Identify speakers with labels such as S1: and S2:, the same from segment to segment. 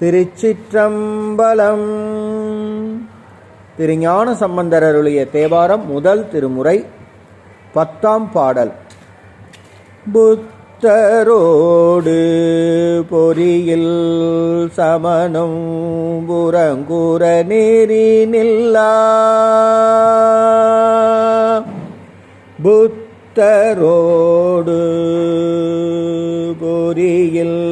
S1: திருச்சிற்றம்பலம். திருஞான சம்பந்தரருளிய தேவாரம் முதல் திருமுறை பத்தாம் பாடல். புத்தரோடு பொறியில் சமனம் புறங்குற நெறி நில்லா. புத்தரோடு பொறியில்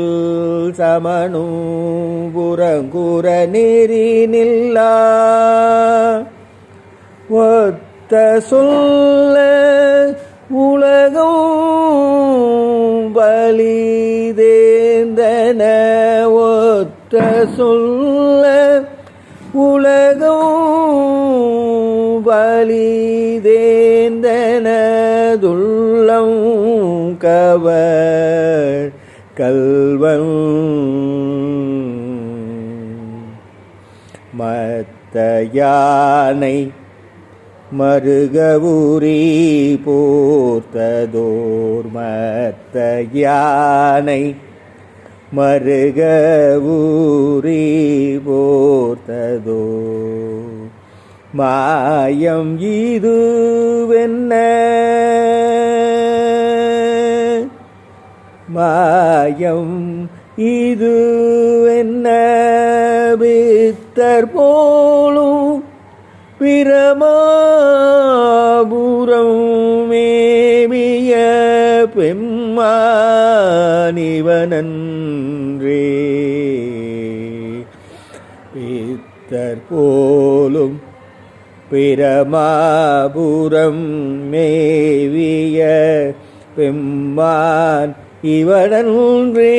S1: சமணும் புறங்குற நெறி நில்லா ஒத்த சொல்ல உலகம் பலிதேந்தன. ஒத்த சொல்ல உலகம் பலிதேந்தனதுள்ளம் கவர். கல்வன். மத்த யானை மருகவுரி போர்த்ததோர். மத்த யானை மருகவுரி போர்த்ததோ மாயம் இதுவென்ன? மா மாயம் இதுவென்ன பித்தர் போலும் பிரமாபுரம் மேவிய பெம்மானிவனன்றே. பித்தர் போலும் பிரமாபுரம் மேவிய பெம்மான் இவடன்றே